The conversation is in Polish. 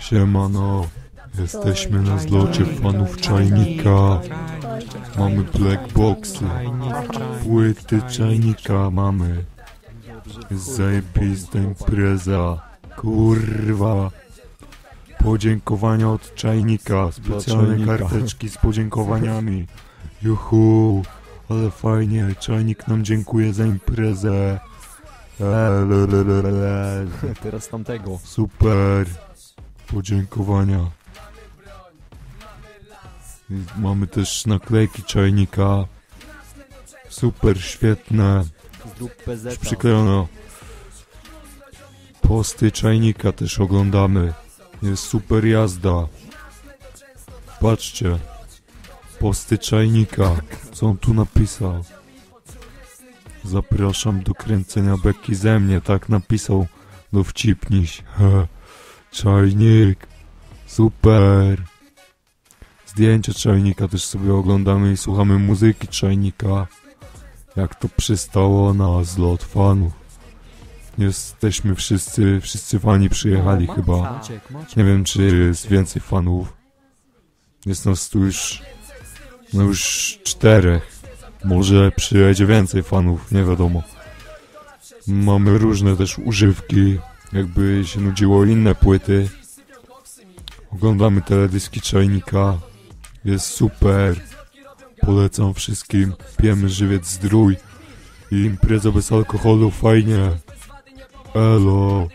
Siemano, jesteśmy na zlocie fanów czajnika. Mamy black boxy, płyty czajnika mamy. Zajebista impreza. Kurwa. Podziękowania od czajnika. Specjalne karteczki z podziękowaniami. Juhu, ale fajnie. Czajnik nam dziękuję za imprezę. Teraz tamtego. Super. Podziękowania. Mamy też naklejki czajnika. Super, świetne. Przyklejono. Posty czajnika też oglądamy. Jest super jazda. Patrzcie. Posty czajnika. Co on tu napisał? Zapraszam do kręcenia beki ze mnie. Tak napisał. Dowcipniś. He. Czajnik. Super. Zdjęcia czajnika też sobie oglądamy i słuchamy muzyki czajnika. Jak to przystało na zlot fanów. Jesteśmy wszyscy, wszyscy fani przyjechali chyba. Nie wiem czy jest więcej fanów. Jest nas tu już, no już czterech. Może przyjedzie więcej fanów, nie wiadomo. Mamy różne też używki, jakby się nudziło inne płyty. Oglądamy teledyski czajnika. Jest super. Polecam wszystkim. Pijemy żywiec zdrój. I impreza bez alkoholu fajnie. Elo.